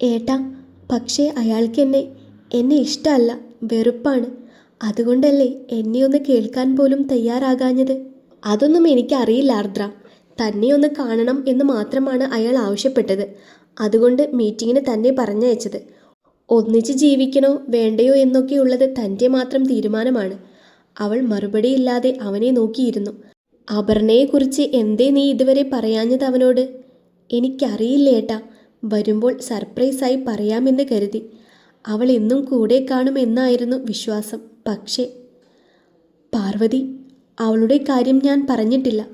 ഏട്ടാ പക്ഷേ അയാൾക്ക് എന്നെ എന്നെ ഇഷ്ടമല്ല വെറുപ്പാണ്. അതുകൊണ്ടല്ലേ എന്നെ ഒന്ന് കേൾക്കാൻ പോലും തയ്യാറാകാഞ്ഞത്? അതൊന്നും എനിക്കറിയില്ല ആർദ്ര. തന്നെ ഒന്ന് കാണണം എന്ന് മാത്രമാണ് അയാൾ ആവശ്യപ്പെട്ടത്. അതുകൊണ്ട് മീറ്റിങ്ങിന് തന്നെ പറഞ്ഞയച്ചത്. ഒന്നിച്ച് ജീവിക്കണോ വേണ്ടയോ എന്നൊക്കെയുള്ളത് തന്റെ മാത്രം തീരുമാനമാണ്. അവൾ മറുപടിയില്ലാതെ അവനെ നോക്കിയിരുന്നു. അപർണയെക്കുറിച്ച് എന്തേ നീ ഇതുവരെ പറയാഞ്ഞത് അവനോട്? എനിക്കറിയില്ല ഏട്ടാ. വരുമ്പോൾ സർപ്രൈസായി പറയാമെന്ന് കരുതി. അവൾ എന്നും കൂടെ കാണുമെന്നായിരുന്നു വിശ്വാസം. പക്ഷേ പാർവതി അവളുടെ കാര്യം ഞാൻ പറഞ്ഞിട്ടില്ല.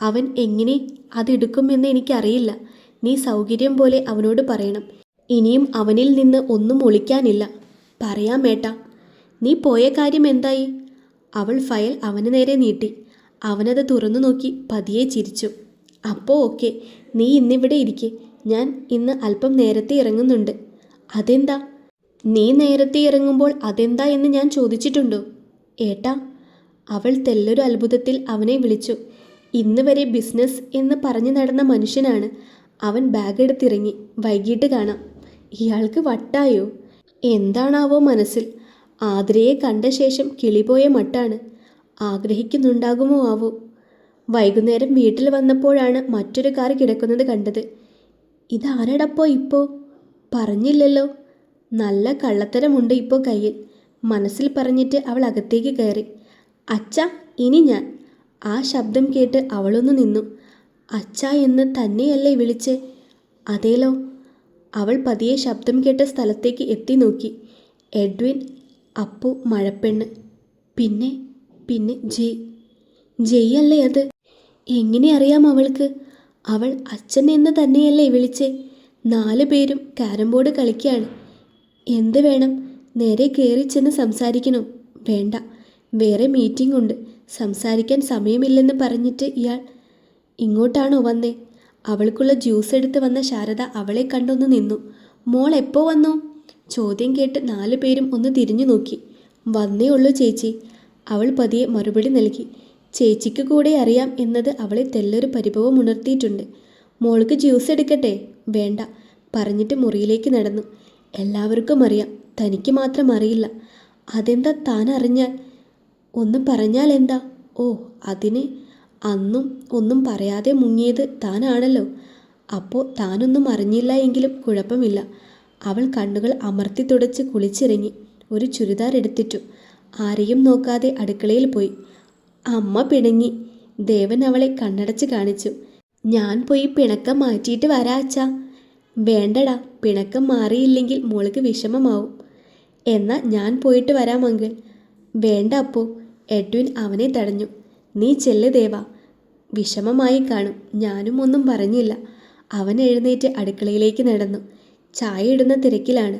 അവൻ എങ്ങനെ അതെടുക്കുമെന്ന് എനിക്കറിയില്ല. നീ സൗകര്യം പോലെ അവനോട് പറയണം. ഇനിയും അവനിൽ നിന്ന് ഒന്നും ഒളിക്കാനില്ല. പറയാം നീ പോയ കാര്യം എന്തായി? അവൾ ഫയൽ അവന് നേരെ നീട്ടി. അവനത് തുറന്നു നോക്കി പതിയെ ചിരിച്ചു. അപ്പോൾ ഓക്കെ. നീ ഇന്നിവിടെ ഇരിക്കെ. ഞാൻ ഇന്ന് അല്പം നേരത്തെ ഇറങ്ങുന്നുണ്ട്. അതെന്താ? നീ നേരത്തെ ഇറങ്ങുമ്പോൾ അതെന്താ എന്ന് ഞാൻ ചോദിച്ചിട്ടുണ്ടോ? ഏട്ടാ അവൾ തെല്ലൊരു അത്ഭുതത്തിൽ അവനെ വിളിച്ചു. ഇന്ന് വരെ ബിസിനസ് എന്ന് പറഞ്ഞു നടന്ന മനുഷ്യനാണ്. അവൻ ബാഗ് എടുത്തിറങ്ങി. വൈകിട്ട് കാണാം. ഇയാൾക്ക് വട്ടായോ? എന്താണാവോ മനസ്സിൽ. ആതിരയെ കണ്ട ശേഷം കിളിപോയ മട്ടാണ്. ആഗ്രഹിക്കുന്നുണ്ടാകുമോ ആവോ? വൈകുന്നേരം വീട്ടിൽ വന്നപ്പോഴാണ് മറ്റൊരു കാർ കിടക്കുന്നത് കണ്ടത്. ഇതാരടപ്പോ ഇപ്പോൾ പറഞ്ഞില്ലല്ലോ. നല്ല കള്ളത്തരമുണ്ട് ഇപ്പോൾ കയ്യിൽ. മനസ്സിൽ പറഞ്ഞിട്ട് അവൾ അകത്തേക്ക് കയറി. അച്ഛ ഇനി ഞാൻ. ആ ശബ്ദം കേട്ട് അവളൊന്ന് നിന്നു. അച്ഛ എന്ന് തന്നെയല്ലേ വിളിച്ച്? അതേലോ. അവൾ പതിയെ ശബ്ദം കേട്ട സ്ഥലത്തേക്ക് എത്തി നോക്കി. എഡ്വിൻ അപ്പു മഴപ്പെണ്ണ്. പിന്നെ പിന്നെ ജയ്. ജയ് അല്ലേ അത്? എങ്ങനെ അറിയാം അവൾക്ക്? അവൾ അച്ഛൻ എന്ന് തന്നെയല്ലേ വിളിച്ചേ? നാല് പേരും കാരം ബോർഡ് കളിക്കുകയാണ്. എന്ത് വേണം? നേരെ കയറി ചെന്ന് സംസാരിക്കണോ. വേണ്ട. വേറെ മീറ്റിംഗ് ഉണ്ട്. സംസാരിക്കാൻ സമയമില്ലെന്ന് പറഞ്ഞിട്ട് ഇയാൾ ഇങ്ങോട്ടാണോ വന്നേ? അവൾക്കുള്ള ജ്യൂസ് എടുത്ത് വന്ന ശാരദ അവളെ കണ്ടൊന്ന് നിന്നു. മോൾ എപ്പോൾ വന്നു? ചോദ്യം കേട്ട് നാലു പേരും ഒന്ന് തിരിഞ്ഞു നോക്കി. വന്നേ ഉള്ളൂ ചേച്ചി. അവൾ പതിയെ മറുപടി നൽകി. ചേച്ചിക്ക് കൂടെ അറിയാം എന്നത് അവളെ തെല്ലൊരു പരിഭവം ഉണർത്തിയിട്ടുണ്ട്. മോൾക്ക് ജ്യൂസ് എടുക്കട്ടെ? വേണ്ട. പറഞ്ഞിട്ട് മുറിയിലേക്ക് നടന്നു. എല്ലാവർക്കും അറിയാം. തനിക്ക് മാത്രം അറിയില്ല. അതെന്താ താൻ അറിഞ്ഞാൽ? ഒന്ന് പറഞ്ഞാൽ എന്താ? ഓ അതിന് അന്നും ഒന്നും പറയാതെ മുങ്ങിയത് താനാണല്ലോ. അപ്പോൾ താനൊന്നും അറിഞ്ഞില്ല എങ്കിലും കുഴപ്പമില്ല. അവൾ കണ്ണുകൾ അമർത്തി തുടച്ച് കുളിച്ചിറങ്ങി. ഒരു ചുരിദാർ എടുത്തിട്ടു. ആരെയും നോക്കാതെ അടുക്കളയിൽ പോയി. അമ്മ പിണങ്ങി. ദേവൻ അവളെ കണ്ണടച്ച് കാണിച്ചു. ഞാൻ പോയി പിണക്കം മാറ്റിയിട്ട് വരാ അച്ഛാ. വേണ്ടടാ പിണക്കം മാറിയില്ലെങ്കിൽ മോൾക്ക് വിഷമമാവും. എന്നാ ഞാൻ പോയിട്ട് വരാം വേണ്ട അപ്പോ. എഡ്വിൻ അവനെ തടഞ്ഞു. നീ ചെല്ല് ദേവ. വിഷമമായി കാണും. ഞാനും ഒന്നും പറഞ്ഞില്ല. അവൻ എഴുന്നേറ്റ് അടുക്കളയിലേക്ക് നടന്നു. ചായ ഇടുന്ന തിരക്കിലാണ്.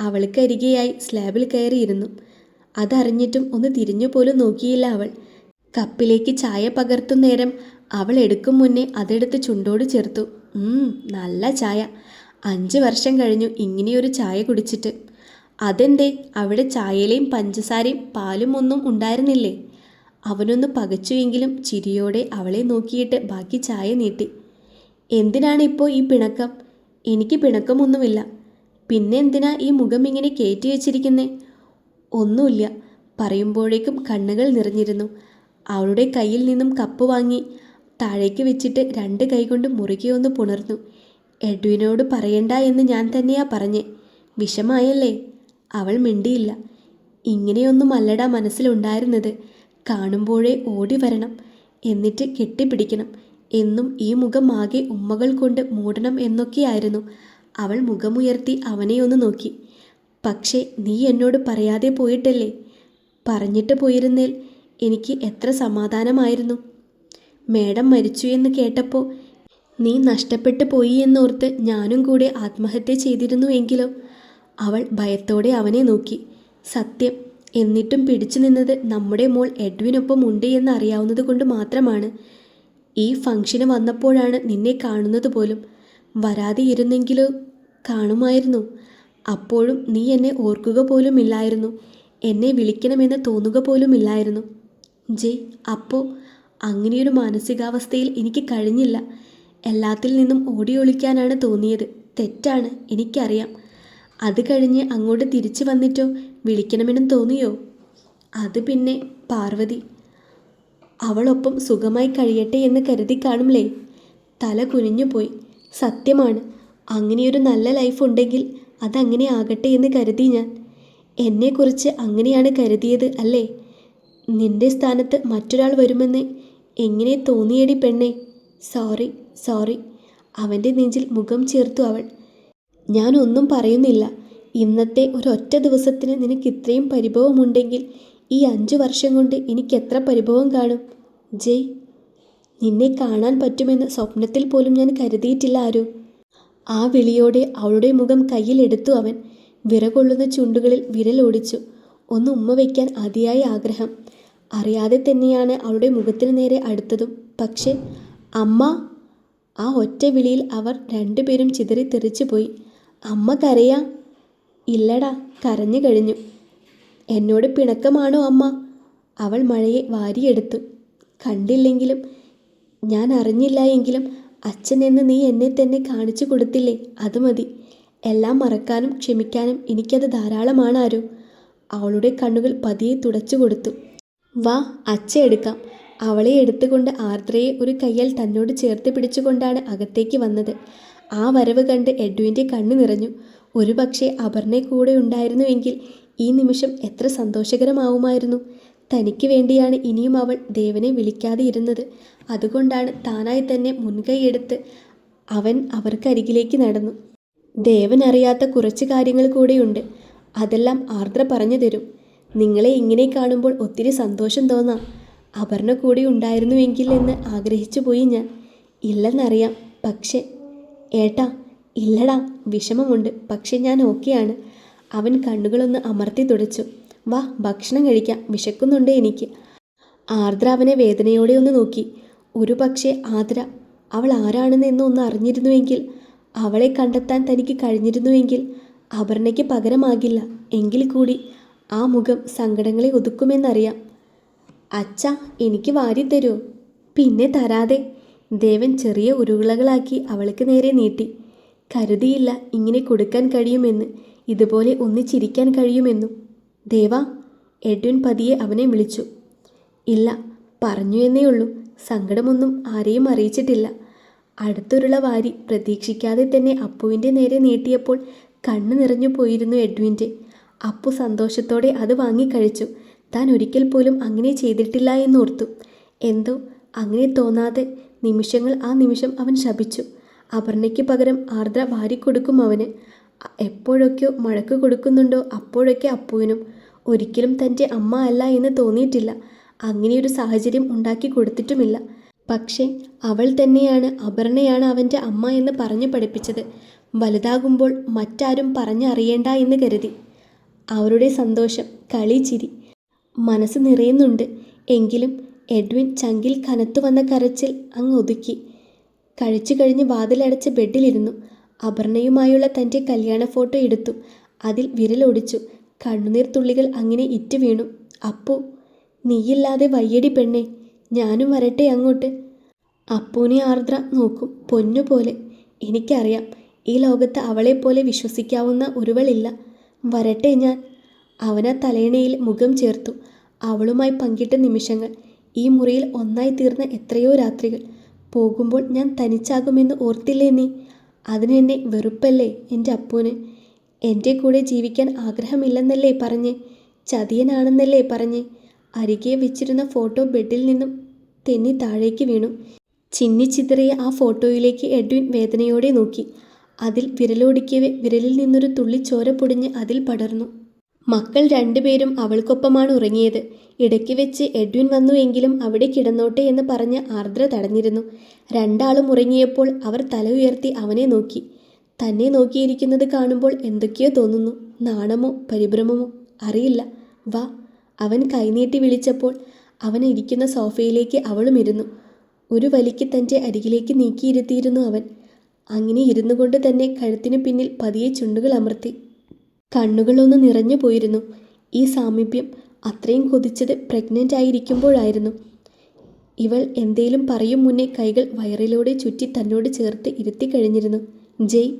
അവൾക്കരികെയായി സ്ലാബിൽ കയറിയിരുന്നു. അതറിഞ്ഞിട്ടും ഒന്ന് തിരിഞ്ഞു പോലും നോക്കിയില്ല അവൾ. കപ്പിലേക്ക് ചായ പകർത്തും നേരം അവൾ എടുക്കും മുന്നേ അതെടുത്ത് ചുണ്ടോട് ചേർത്തു. നല്ല ചായ. അഞ്ച് വർഷം കഴിഞ്ഞു ഇങ്ങനെയൊരു ചായ കുടിച്ചിട്ട്. അതെന്തേ? അവിടെ ചായയിലെയും പഞ്ചസാരയും പാലും ഒന്നും ഉണ്ടായിരുന്നില്ലേ? അവനൊന്ന് പകച്ചുവെങ്കിലും ചിരിയോടെ അവളെ നോക്കിയിട്ട് ബാക്കി ചായ നീട്ടി. എന്തിനാണ് ഇപ്പോൾ ഈ പിണക്കം? എനിക്ക് പിണക്കമൊന്നുമില്ല. പിന്നെ എന്തിനാ ഈ മുഖം ഇങ്ങനെ കയറ്റി വെച്ചിരിക്കുന്നേ? ഒന്നുമില്ല. പറയുമ്പോഴേക്കും കണ്ണുകൾ നിറഞ്ഞിരുന്നു. അവളുടെ കയ്യിൽ നിന്നും കപ്പ് വാങ്ങി താഴേക്ക് വെച്ചിട്ട് രണ്ട് കൈകൊണ്ട് മുറുകെ ഒന്ന് പുണർന്നു. എഡ്വിനോട് പറയണ്ട എന്ന് ഞാൻ തന്നെയാ പറഞ്ഞേ. വിഷമായല്ലേ? അവൾ മിണ്ടിയില്ല. ഇങ്ങനെയൊന്നും അല്ലടാ മനസ്സിലുണ്ടായിരുന്നത് കാണുമ്പോഴേ ഓടി വരണം. എന്നിട്ട് കെട്ടിപ്പിടിക്കണം. എന്നും ഈ മുഖം ആകെ ഉമ്മകൾ കൊണ്ട് മൂടണം എന്നൊക്കെയായിരുന്നു. അവൾ മുഖമുയർത്തി അവനെ ഒന്ന് നോക്കി. പക്ഷേ നീ എന്നോട് പറയാതെ പോയിട്ടല്ലേ? പറഞ്ഞിട്ട് പോയിരുന്നേൽ എനിക്ക് എത്ര സമാധാനമായിരുന്നു. മേഡം മരിച്ചു എന്ന് കേട്ടപ്പോൾ നീ നഷ്ടപ്പെട്ടു പോയി എന്നോർത്ത് ഞാനും കൂടെ ആത്മഹത്യ ചെയ്തിരുന്നു എങ്കിലോ. അവൾ ഭയത്തോടെ അവനെ നോക്കി. സത്യം എന്നിട്ടും പിടിച്ചു നിന്നത് നമ്മുടെ മോൾ എഡ്വിനൊപ്പം ഉണ്ട് എന്ന് അറിയാവുന്നത് കൊണ്ട് മാത്രമാണ്. ഈ ഫംഗ്ഷന് വന്നപ്പോഴാണ് നിന്നെ കാണുന്നത് പോലും. വരാതെ ഇരുന്നെങ്കിലോ കാണുമായിരുന്നു. അപ്പോഴും നീ എന്നെ ഓർക്കുക പോലും ഇല്ലായിരുന്നു എന്നെ വിളിക്കണമെന്ന് തോന്നുക പോലും ഇല്ലായിരുന്നു ജയ് അപ്പോൾ അങ്ങനെയൊരു മാനസികാവസ്ഥയിൽ എനിക്ക് കഴിഞ്ഞില്ല. എല്ലാത്തിൽ നിന്നും ഓടി ഒളിക്കാനാണ് തോന്നിയത്. തെറ്റാണ് എനിക്കറിയാം. അത് കഴിഞ്ഞ് അങ്ങോട്ട് തിരിച്ചു വന്നിട്ടോ? വിളിക്കണമെന്നും തോന്നിയോ? അത് പിന്നെ പാർവതി. അവളൊപ്പം സുഖമായി കഴിയട്ടെ എന്ന് കരുതി കാണുമല്ലേ തല കുനിഞ്ഞുപോയി സത്യമാണ് അങ്ങനെയൊരു നല്ല ലൈഫ് ഉണ്ടെങ്കിൽ അതങ്ങനെ ആകട്ടെ എന്ന് കരുതി ഞാൻ. എന്നെക്കുറിച്ച് അങ്ങനെയാണ് കരുതിയത് അല്ലേ? നിന്റെ സ്ഥാനത്ത് മറ്റൊരാൾ വരുമെന്ന് എങ്ങനെ തോന്നിയടി പെണ്ണേ? Sorry sorry. അവന്റെ നെഞ്ചിൽ മുഖം ചേർത്തു അവൾ. ഞാനൊന്നും പറയുന്നില്ല. ഇന്നത്തെ ഒരൊറ്റ ദിവസത്തിന് നിനക്ക് ഇത്രയും പരിഭവമുണ്ടെങ്കിൽ ഈ അഞ്ചു വർഷം കൊണ്ട് എനിക്ക് എത്ര പരിഭവം കാണും? ജയ് നിന്നെ കാണാൻ പറ്റുമെന്ന് സ്വപ്നത്തിൽ പോലും ഞാൻ കരുതിയിട്ടില്ല ആരോ. ആ വിളിയോടെ അവളുടെ മുഖം കയ്യിലെടുത്തു അവൻ. വിറകൊള്ളുന്ന ചുണ്ടുകളിൽ വിരലോടിച്ചു ഒന്ന് ഉമ്മ വയ്ക്കാൻ അതിയായ ആഗ്രഹം. അറിയാതെ തന്നെയാണ് അവളുടെ മുഖത്തിന് നേരെ അടുത്തതും. പക്ഷേ അമ്മ ആ ഒറ്റ വിളിയിൽ അവർ രണ്ടുപേരും ചിതറി തെറിച്ചു പോയി. അമ്മ കരയാ ഇല്ലടാ കരഞ്ഞു കഴിഞ്ഞു. എന്നോട് പിണക്കമാണോ അമ്മ? അവൾ മഴയെ വാരിയെടുത്തു. കണ്ടില്ലെങ്കിലും ഞാൻ അറിഞ്ഞില്ല എങ്കിലും അച്ഛൻ എന്ന് നീ എന്നെ തന്നെ കാണിച്ചു കൊടുത്തില്ലേ അത് മതി. എല്ലാം മറക്കാനും ക്ഷമിക്കാനും എനിക്കത് ധാരാളമാണ് ആരോ. അവളുടെ കണ്ണുകൾ പതിയെ തുടച്ചു കൊടുത്തു. വാ അച്ഛ എടുക്കാം. അവളെ എടുത്തുകൊണ്ട് ആർദ്രയെ ഒരു കയ്യാൽ തന്നോട് ചേർത്ത് പിടിച്ചുകൊണ്ടാണ് അകത്തേക്ക് വന്നത്. ആ വരവ് കണ്ട് എഡ്വിന്റെ കണ്ണു നിറഞ്ഞു. ഒരു പക്ഷേ അപർണെ കൂടെ ഉണ്ടായിരുന്നുവെങ്കിൽ ഈ നിമിഷം എത്ര സന്തോഷകരമാവുമായിരുന്നു. തനിക്ക് വേണ്ടിയാണ് ഇനിയും അവൾ ദേവനെ വിളിക്കാതെ ഇരുന്നത്. അതുകൊണ്ടാണ് താനായി തന്നെ മുൻകൈയെടുത്ത് അവൻ അവർക്കരികിലേക്ക് നടന്നു. ദേവൻ അറിയാത്ത കുറച്ച് കാര്യങ്ങൾ കൂടെയുണ്ട്. അതെല്ലാം ആർദ്ര പറഞ്ഞു തരും. നിങ്ങളെ ഇങ്ങനെ കാണുമ്പോൾ ഒത്തിരി സന്തോഷം തോന്നാം. അപർണ കൂടി ഉണ്ടായിരുന്നുവെങ്കിൽ എന്ന് ആഗ്രഹിച്ചു പോയി ഞാൻ. ഇല്ലെന്നറിയാം പക്ഷേ ഏട്ടാ ഇല്ലടാ വിഷമമുണ്ട് പക്ഷേ ഞാൻ ഓക്കെയാണ്. അവൻ കണ്ണുകളൊന്ന് അമർത്തി തുടച്ചു. വാ ഭക്ഷണം കഴിക്കാം വിശക്കുന്നുണ്ട് എനിക്ക്. ആർദ്ര അവനെ വേദനയോടെ ഒന്ന് നോക്കി. ഒരു പക്ഷേ ആദ്ര അവൾ ആരാണെന്ന് എന്ന് ഒന്ന് അറിഞ്ഞിരുന്നുവെങ്കിൽ അവളെ കണ്ടെത്താൻ തനിക്ക് കഴിഞ്ഞിരുന്നുവെങ്കിൽ അപർണയ്ക്ക് പകരമാകില്ല. എങ്കിൽ കൂടി ആ മുഖം സങ്കടങ്ങളെ ഒതുക്കുമെന്നറിയാം. അച്ഛ എനിക്ക് വാരി തരൂ പിന്നെ തരാതെ. ദേവൻ ചെറിയ ഉരുളകളാക്കി അവൾക്ക് നേരെ നീട്ടി. കരുതിയില്ല ഇങ്ങനെ കൊടുക്കാൻ കഴിയുമെന്ന് ഇതുപോലെ ഒന്നിച്ചിരിക്കാൻ കഴിയുമെന്നും. ദേവ എഡ്വിൻ പതിയെ അവനെ വിളിച്ചു. ഇല്ല പറഞ്ഞു എന്നേ ഉള്ളൂ. സങ്കടമൊന്നും ആരെയും അറിയിച്ചിട്ടില്ല. അടുത്തൊരുള്ള വാരി പ്രതീക്ഷിക്കാതെ തന്നെ അപ്പുവിന്റെ നേരെ നീട്ടിയപ്പോൾ കണ്ണു നിറഞ്ഞു പോയിരുന്നു എഡ്വിന്റെ. അപ്പു സന്തോഷത്തോടെ അത് വാങ്ങിക്കഴിച്ചു. താൻ ഒരിക്കൽ പോലും അങ്ങനെ ചെയ്തിട്ടില്ല എന്നോർത്തു. എന്തോ അങ്ങനെ തോന്നാതെ നിമിഷങ്ങൾ ആ നിമിഷം അവൻ ശപിച്ചു. അപർണയ്ക്ക് പകരം ആർദ്ര വാരിക്കൊടുക്കും അവന്. എപ്പോഴൊക്കെയോ മഴക്ക് കൊടുക്കുന്നുണ്ടോ അപ്പോഴൊക്കെ അപ്പുവിനും. ഒരിക്കലും തന്റെ അമ്മ അല്ല എന്ന് തോന്നിയിട്ടില്ല. അങ്ങനെയൊരു സാഹചര്യം ഉണ്ടാക്കി കൊടുത്തിട്ടുമില്ല. പക്ഷേ അവൾ തന്നെയാണ് അപർണയാണ് അവന്റെ അമ്മ എന്ന് പറഞ്ഞു പഠിപ്പിച്ചത്. വലുതാകുമ്പോൾ മറ്റാരും പറഞ്ഞറിയേണ്ട എന്ന് കരുതി. അവരുടെ സന്തോഷം കളി ചിരി മനസ്സ് നിറയുന്നുണ്ട്. എങ്കിലും എഡ്വിൻ ചങ്കിൽ കനത്തു വന്ന കരച്ചിൽ അങ്ങ് ഒതുക്കി. കഴിച്ചു കഴിഞ്ഞ് വാതിലടച്ച് ബെഡിലിരുന്നു. അപർണയുമായുള്ള തന്റെ കല്യാണ ഫോട്ടോ എടുത്തു. അതിൽ വിരലൊടിച്ചു. കണ്ണുനീർ തുള്ളികൾ അങ്ങനെ ഇറ്റു വീണു. അപ്പോ നീയില്ലാതെ വയ്യടി പെണ്ണെ. ഞാനും വരട്ടെ അങ്ങോട്ട്. അപ്പൂനെ ആർദ്ര നോക്കും. പൊന്നുപോലെ. എനിക്കറിയാം. ഈ ലോകത്ത് അവളെപ്പോലെ വിശ്വസിക്കാവുന്ന ഒരുവളില്ല. വരട്ടെ ഞാൻ. അവന തലയിണയിൽ മുഖം ചേർത്തു. അവളുമായി പങ്കിട്ട നിമിഷങ്ങൾ ഈ മുറിയിൽ ഒന്നായി തീർന്ന എത്രയോ രാത്രികൾ. പോകുമ്പോൾ ഞാൻ തനിച്ചാകുമെന്ന് ഓർത്തില്ലേ നീ? അതിനെന്നെ വെറുപ്പല്ലേ എന്റെ അപ്പൂന്? എന്റെ കൂടെ ജീവിക്കാൻ ആഗ്രഹമില്ലെന്നല്ലേ പറഞ്ഞ് ചതിയനാണെന്നല്ലേ പറഞ്ഞ് അരികെ വെച്ചിരുന്ന ഫോട്ടോ ബെഡിൽ നിന്നും തെന്നി താഴേക്ക് വീണു. ചിന്നിച്ചിതറിയ ആ ഫോട്ടോയിലേക്ക് എഡ്വിൻ വേദനയോടെ നോക്കി. അതിൽ വിരലോടിക്കവേ വിരലിൽ നിന്നൊരു തുള്ളി ചോര പൊടിഞ്ഞ് അതിൽ പടർന്നു. മക്കൾ രണ്ടുപേരും അവൾക്കൊപ്പമാണ് ഉറങ്ങിയത്. ഇടയ്ക്ക് വെച്ച് എഡ്വിൻ വന്നു എങ്കിലും അവിടെ കിടന്നോട്ടെ എന്ന് പറഞ്ഞ് ആർദ്ര തടഞ്ഞിരുന്നു. രണ്ടാളും ഉറങ്ങിയപ്പോൾ അവർ തല ഉയർത്തി അവനെ നോക്കി. തന്നെ നോക്കിയിരിക്കുന്നത് കാണുമ്പോൾ എന്തൊക്കെയോ തോന്നുന്നു. നാണമോ പരിഭ്രമമോ അറിയില്ല. വാ. അവൻ കൈനീട്ടി വിളിച്ചപ്പോൾ അവൻ ഇരിക്കുന്ന സോഫയിലേക്ക് അവളും ഇരുന്നു. ഒരു വലിക്ക് തന്റെ അരികിലേക്ക് നീക്കിയിരുത്തിയിരുന്നു അവൻ. അങ്ങനെ ഇരുന്നു കൊണ്ട് തന്നെ കഴുത്തിന് പിന്നിൽ പതിയെ ചുണ്ടുകൾ അമർത്തി. കണ്ണുകളൊന്ന് നിറഞ്ഞു പോയിരുന്നു. ഈ സാമീപ്യം അത്രയും കൊതിച്ചത് പ്രഗ്നന്റ് ആയിരിക്കുമ്പോഴായിരുന്നു. ഇവൾ എന്തേലും പറയും മുന്നേ കൈകൾ വയറിലൂടെ ചുറ്റി തന്നോട് ചേർത്ത് ഇരുത്തി കഴിഞ്ഞിരുന്നു. ജയ്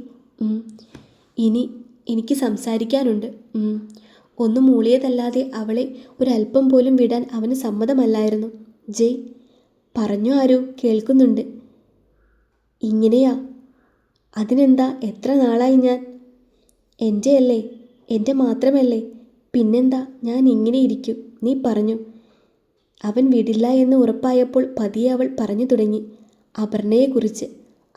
ഇനി എനിക്ക് സംസാരിക്കാനുണ്ട് ഒന്നും മൂളിയതല്ലാതെ അവളെ ഒരല്പം പോലും വിടാൻ അവന് സമ്മതമല്ലായിരുന്നു. ജയ് പറഞ്ഞു ആരോ കേൾക്കുന്നുണ്ട്. ഇങ്ങനെയാ അതിനെന്താ എത്ര നാളായി ഞാൻ? എന്റെ അല്ലേ എന്റെ മാത്രമല്ലേ. പിന്നെന്താ ഞാൻ ഇങ്ങനെ ഇരിക്കും. നീ പറഞ്ഞു. അവൻ വിടില്ല എന്ന് ഉറപ്പായപ്പോൾ പതിയെ അവൾ പറഞ്ഞു തുടങ്ങി. അപർണയെക്കുറിച്ച്.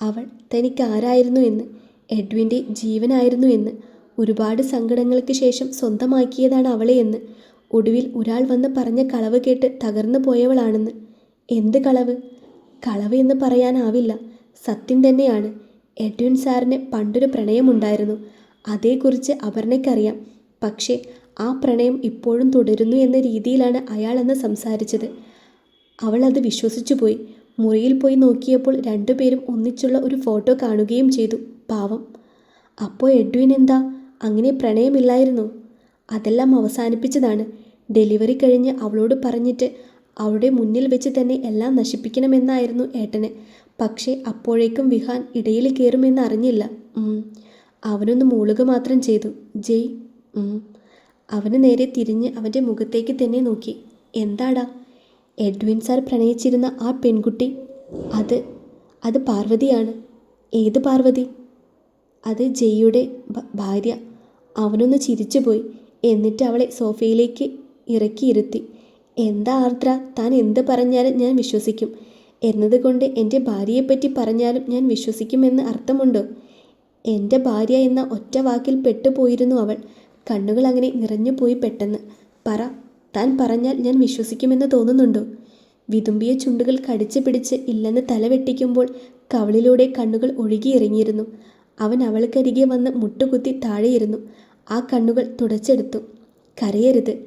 അവൾ തനിക്ക് ആരായിരുന്നു എന്ന് എഡ്വിന്റെ ജീവനായിരുന്നു എന്ന് ഒരുപാട് സങ്കടങ്ങൾക്ക് ശേഷം സ്വന്തമാക്കിയതാണ് അവളെ എന്ന് ഒടുവിൽ ഒരാൾ വന്ന് പറഞ്ഞ കളവ് കേട്ട് തകർന്നു പോയവളാണെന്ന്. എന്ത് കളവ്? കളവ് എന്ന് പറയാനാവില്ല. സത്യം തന്നെയാണ്. എഡ്വിൻ സാറിന് പണ്ടൊരു പ്രണയമുണ്ടായിരുന്നു. അതേക്കുറിച്ച് അപർണയ്ക്കറിയാം. പക്ഷേ ആ പ്രണയം ഇപ്പോഴും തുടരുന്നു എന്ന രീതിയിലാണ് അയാൾ അന്ന് സംസാരിച്ചത്. അവൾ അത് വിശ്വസിച്ചു പോയി മുറിയിൽ പോയി നോക്കിയപ്പോൾ രണ്ടുപേരും ഒന്നിച്ചുള്ള ഒരു ഫോട്ടോ കാണുകയും ചെയ്തു. പാവം. അപ്പോൾ എഡ്വിൻ എന്താ? അങ്ങനെ പ്രണയമില്ലായിരുന്നു. അതെല്ലാം അവസാനിപ്പിച്ചതാണ്. ഡെലിവറി കഴിഞ്ഞ് അവളോട് പറഞ്ഞിട്ട് അവളുടെ മുന്നിൽ വെച്ച് തന്നെ എല്ലാം നശിപ്പിക്കണമെന്നായിരുന്നു ഏട്ടന്. പക്ഷേ അപ്പോഴേക്കും വിഹാൻ ഇടയിൽ കയറുമെന്ന് അറിഞ്ഞില്ല. അവനൊന്ന് മൂളുക മാത്രം ചെയ്തു. ജയ്. അവന് നേരെ തിരിഞ്ഞ് അവന്റെ മുഖത്തേക്ക് തന്നെ നോക്കി. എന്താടാ? എഡ്വിൻ സാർ പ്രണയിച്ചിരുന്ന ആ പെൺകുട്ടി. അത് അത് പാർവതിയാണ്. ഏത് പാർവതി? അത് ജയ്യുടെ ഭാര്യ. അവനൊന്ന് ചിരിച്ചുപോയി. എന്നിട്ട് അവളെ സോഫയിലേക്ക് ഇറക്കിയിരുത്തി. എന്താ ആർദ്ര? താൻ എന്ത് പറഞ്ഞാലും ഞാൻ വിശ്വസിക്കും. എന്നതുകൊണ്ട് എന്റെ ഭാര്യയെപ്പറ്റി പറഞ്ഞാലും ഞാൻ വിശ്വസിക്കുമെന്ന് അർത്ഥമുണ്ടോ? എന്റെ ഭാര്യ എന്ന ഒറ്റ വാക്കിൽ പെട്ടുപോയിരുന്നു അവൾ. കണ്ണുകൾ അങ്ങനെ നിറഞ്ഞുപോയി പെട്ടെന്ന്. പറ താൻ പറഞ്ഞാൽ ഞാൻ വിശ്വസിക്കുമെന്ന് തോന്നുന്നുണ്ടോ? വിതുമ്പിയ ചുണ്ടുകൾ കടിച്ചു പിടിച്ച് ഇല്ലെന്ന് തലവെട്ടിക്കുമ്പോൾ കവളിലൂടെ കണ്ണുകൾ ഒഴുകിയിറങ്ങിയിരുന്നു. അവൻ അവൾക്കരികെ വന്ന് മുട്ടുകുത്തി താഴെയിരുന്നു. ആ കണ്ണുകൾ തുടച്ചെടുത്തു. കരയരുത്.